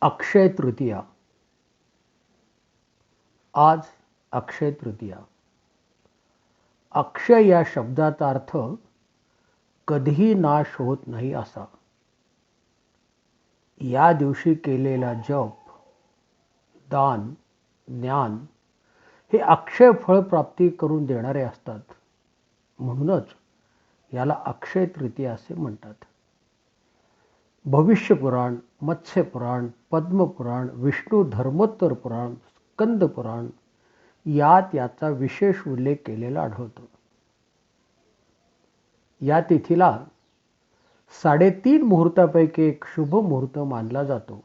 अक्षय तृतीया. आज अक्षय तृतीया. अक्षय या शब्दाचा अर्थ कधीही नाश होत नाही असा. या दिवशी केलेला जप दान ज्ञान हे अक्षय फळ प्राप्ती करून देणारे असतात. म्हणूनच याला अक्षय तृतीया असे म्हणतात. भविष्यपुराण मत्स्यपुराण पद्मपुराण विष्णू धर्मोत्तर पुराण स्कंद पुराण यात याचा विशेष उल्लेख केलेला आढळतो. या तिथीला साडेतीन मुहूर्तापैकी एक शुभ मुहूर्त मानला जातो.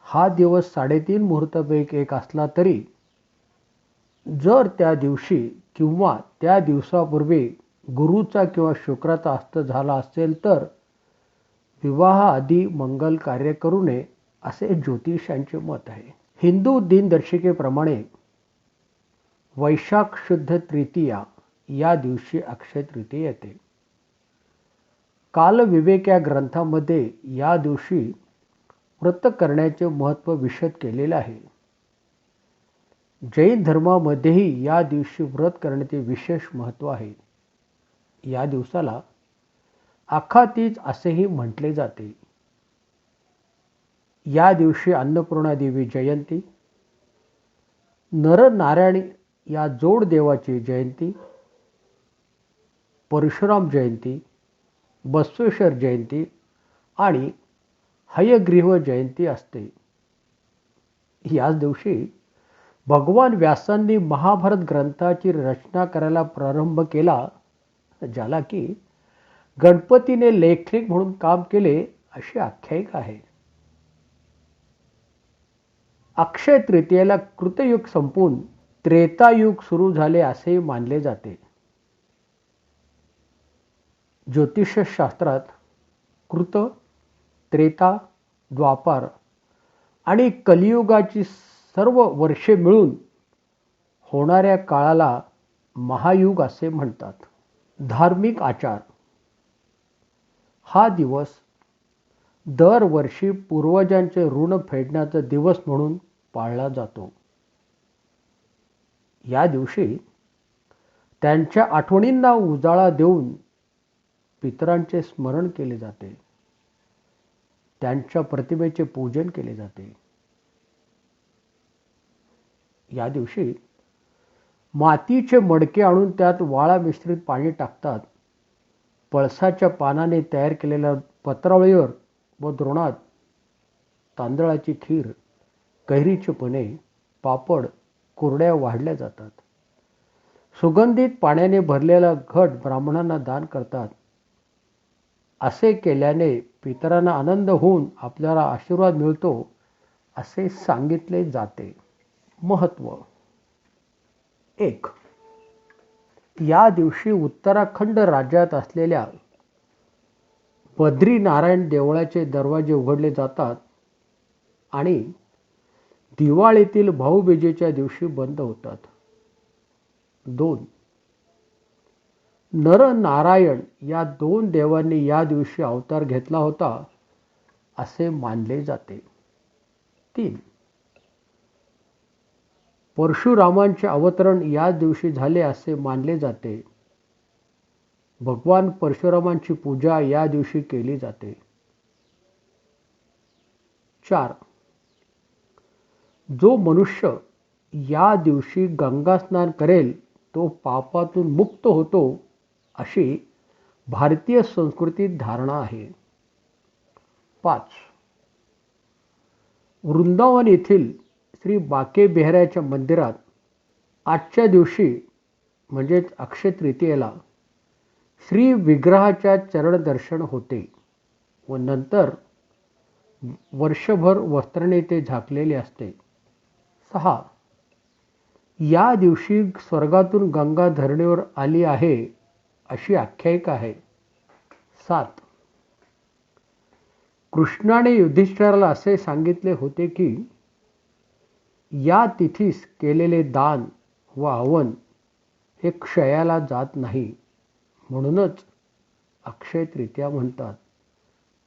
हा दिवस साडेतीन मुहूर्तापैकी एक असला तरी जर त्या दिवशी किंवा त्या दिवसापूर्वी गुरुचा किंवा शुक्राचा अस्त झाला असेल तर विवाहाआधी मंगल कार्य करू नये असे ज्योतिषांचे मत आहे. हिंदू दिनदर्शिकेप्रमाणे वैशाख शुद्ध तृतीया या दिवशी अक्षय तृतीय येते. कालविवेक या ग्रंथामध्ये या दिवशी व्रत करण्याचे महत्त्व विशद केलेले आहे. जैन धर्मामध्येही या दिवशी व्रत करण्याचे विशेष महत्त्व आहे. या दिवसाला आखातीज असेही म्हटले जाते. या दिवशी अन्नपूर्णा देवी जयंती. नरनारायण या जोड देवाची जयंती. परशुराम जयंती बसवेश्वर जयंती आणि हयग्रीव जयंती असते. याच दिवशी भगवान व्यासांनी महाभारत ग्रंथाची रचना करायला प्रारंभ केला ज्याला की गणपतीने लेखनिक म्हणून काम केले अशी आख्यायिका आहे. अक्षय तृतीयेला कृतयुग संपून त्रेतायुग सुरू झाले असे मानले जाते. ज्योतिषशास्त्रात कृत त्रेता द्वापार आणि कलियुगाची सर्व वर्षे मिळून होणाऱ्या काळाला महायुग असे म्हणतात. धार्मिक आचार हा दिवस दरवर्षी पूर्वजांचे ऋण फेडण्याचा दिवस म्हणून पाळला जातो. या दिवशी त्यांच्या आठवणींना उजाळा देऊन पितरांचे स्मरण केले जाते. त्यांच्या प्रतिमेचे पूजन केले जाते. या दिवशी मातीचे मडके आणून त्यात वाळा मिश्रित पाणी टाकतात. पळसाच्या पानाने तयार केलेल्या पत्रावळीवर व द्रोणात तांदळाची खीर कैरीचे पणे पापड कुरड्या वाढल्या जातात. सुगंधित पाण्याने भरलेला घट ब्राह्मणांना दान करतात. असे केल्याने पितरांना आनंद होऊन आपल्याला आशीर्वाद मिळतो असे सांगितले जाते. महत्त्व एक या दिवशी उत्तराखंड राज्यात असलेल्या बद्रीनारायण देवळाचे दरवाजे उघडले जातात आणि दिवाळीतील भाऊबीजेच्या दिवशी बंद होतात. दोन. नरनारायण या दोन देवांनी या दिवशी अवतार घेतला होता असे मानले जाते. तीन. परशुरामांचे अवतरण याच दिवशी झाले असे मानले जाते. भगवान परशुरामांची पूजा या दिवशी केली जाते. चार. जो मनुष्य या दिवशी गंगा स्नान करेल तो पापातून मुक्त होतो अशी भारतीय संस्कृतीत धारणा आहे. पाच. वृंदावन येथील श्री बाके बेहऱ्याच्या मंदिरात आजच्या दिवशी म्हणजेच अक्षय तृतीयेला श्री विग्रहाच्या चरण दर्शन होते व नंतर वर्षभर वस्त्रणे ते झाकलेले असते. सहा. या दिवशी स्वर्गातून गंगा धरणीवर आली आहे अशी आख्यायिका आहे. सात. कृष्णाने युधिष्ठिराला असे सांगितले होते की या तिथीस केलेले दान व आवन हे क्षयाला जात नाही. म्हणूनच अक्षयतृतीया म्हणतात.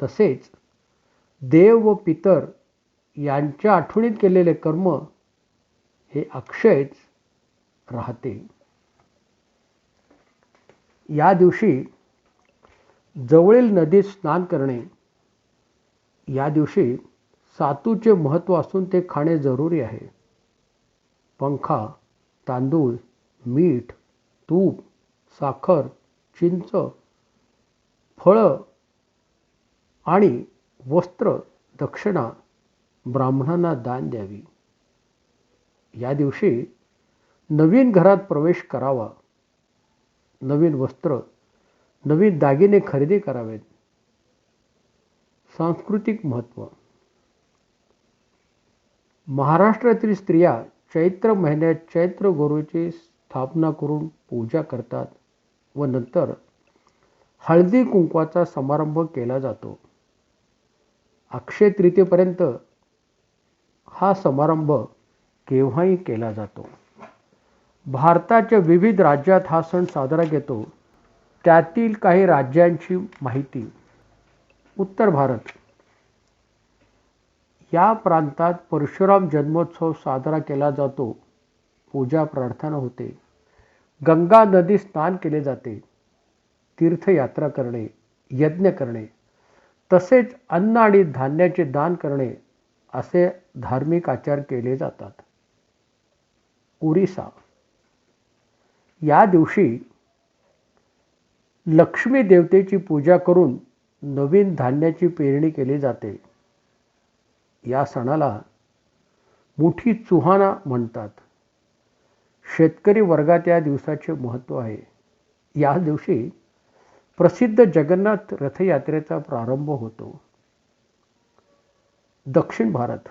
तसेच देव व पितर यांच्या आठवणीत केलेले कर्म हे अक्षयच राहते. या दिवशी जवळील नदीत स्नान करणे या दिवशी सातूचे महत्त्व असून ते खाणे जरुरी आहे. पंखा तांदूळ मीठ तूप साखर चिंच फळं आणि वस्त्र दक्षिणा ब्राह्मणांना दान द्यावी. या दिवशी नवीन घरात प्रवेश करावा. नवीन वस्त्र नवीन दागिने खरेदी करावेत. सांस्कृतिक महत्त्व महाराष्ट्रातील स्त्रिया चैत्र महिन्यात चैत्र गुरुची स्थापना करून पूजा करतात व नंतर हळदी कुंकवाचा समारंभ केला जातो. अक्षय तृतीयेपर्यंत हा समारंभ केव्हाही केला जातो. भारताच्या विविध राज्यात हा सण साजरा घेतो. त्यातील काही राज्यांची माहिती. उत्तर भारत. या प्रांतात परशुराम जन्मोत्सव साजरा केला जातो. पूजा प्रार्थना होते. गंगा नदी स्नान केले जाते. तीर्थयात्रा करणे यज्ञ करणे तसेच अन्न आणि धान्याचे दान करणे असे धार्मिक आचार केले जातात. उरिसा या दिवशी लक्ष्मी देवतेची पूजा करून नवीन धान्याची पेरणी केली जाते. या सणाला मोठी चुहाना म्हणतात. शेतकरी वर्गात या दिवसाचे महत्त्व आहे. या दिवशी प्रसिद्ध जगन्नाथ रथयात्रेचा प्रारंभ होतो. दक्षिण भारत.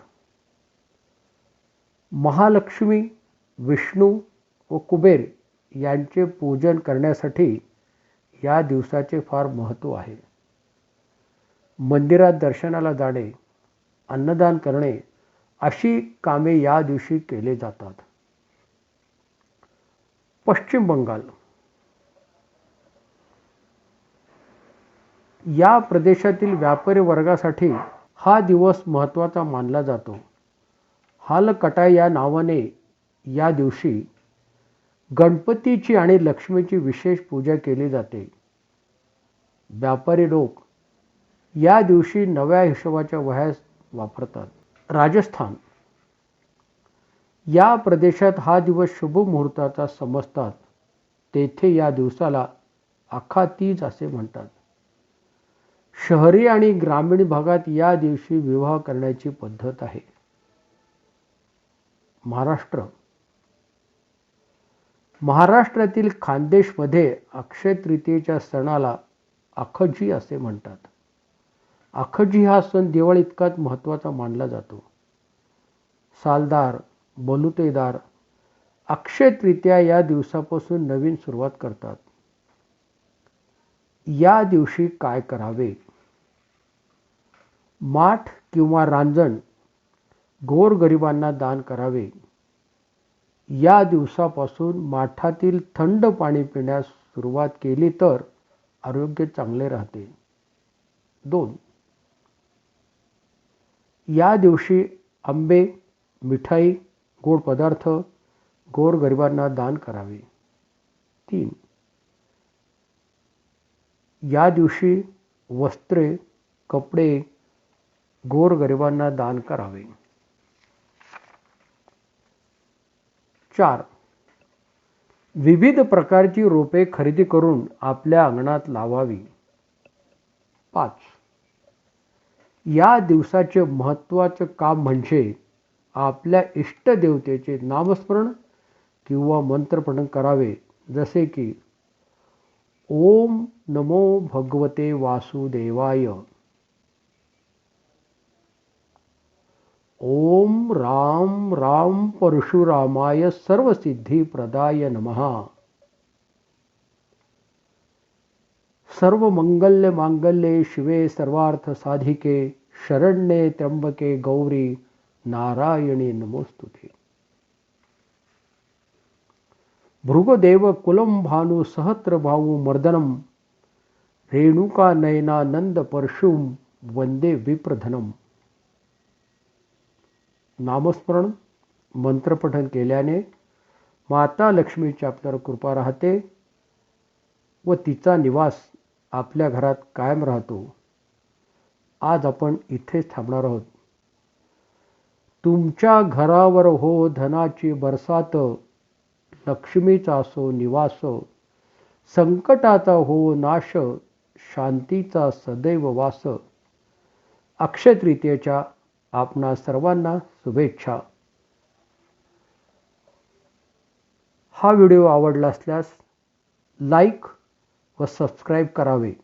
महालक्ष्मी विष्णू व कुबेर यांचे पूजन करण्यासाठी या दिवसाचे फार महत्त्व आहे. मंदिरात दर्शनाला जाणे अन्नदान करणे अशी कामे या दिवशी केले जातात. पश्चिम बंगाल. या प्रदेशातील व्यापारी वर्गासाठी हा दिवस महत्त्वाचा मानला जातो. हालकटा या नावाने या दिवशी गणपतीची आणि लक्ष्मीची विशेष पूजा केली जाते. व्यापारी लोक या दिवशी नव्या हिशोबाच्या वह्यास वापरतात. राजस्थान. या प्रदेशात हा दिवस शुभ मुहूर्ताचा समजतात. तेथे या दिवसाला आखा तीज असे म्हणतात. शहरी आणि ग्रामीण भागात या दिवशी विवाह करण्याची पद्धत आहे. महाराष्ट्र. महाराष्ट्रातील खानदेशमध्ये अक्षय तृतीयेच्या सणाला अखजी असे म्हणतात. अखजी हा सण दिवाळी इतकाच महत्त्वाचा मानला जातो. सालदार बलुतेदार अक्षय तृतीया या दिवसापासून नवीन सुरुवात करतात. या दिवशी काय करावे? माठ किंवा रांजण गोरगरिबांना दान करावे. या दिवसापासून माठातील थंड पाणी पिण्यास सुरुवात केली तर आरोग्य चांगले राहते. दोन या दिवशी आंबे मिठाई गोड पदार्थ गोरगरिबांना दान करावे. तीन. या दिवशी वस्त्रे कपडे गोरगरिबांना दान करावे. चार. विविध प्रकारची रोपे खरेदी करून आपल्या अंगणात लावावी. पाच. या दिवसाचे महत्त्वाचं काम म्हणजे आपल्या इष्टदेवतेचे नामस्मरण किंवा मंत्रपठण करावे. जसे की ओम नमो भगवते वासुदेवाय. ओम राम राम परशुरामाय सर्वसिद्धी प्रदाय नमः. सर्व मंगल्य मांगल्ये शिवे सर्वार्थ साधिके शरण्ये त्र्यंबके गौरी नारायणी नमोस्तुते. भृगदेव कुलम भानु सहत्र भाऊ मर्दनम रेणुका नयनानंद परशुम वंदे विप्रधनम. नामस्मरण मंत्रपठन केल्याने माता लक्ष्मीची आपल्यावर कृपा राहते व तिचा निवास आपल्या घरात कायम राहतो. आज आपण इथेच थांबणार आहोत. तुमच्या घरावर हो धनाची बरसात लक्ष्मीचा असो निवास संकटाचा हो नाश शांतीचा सदैव वास. अक्षय तृतीयेच्या आपणा सर्वांना शुभेच्छा. हा व्हिडिओ आवडला असल्यास लाईक व सबस्क्राईब करावे.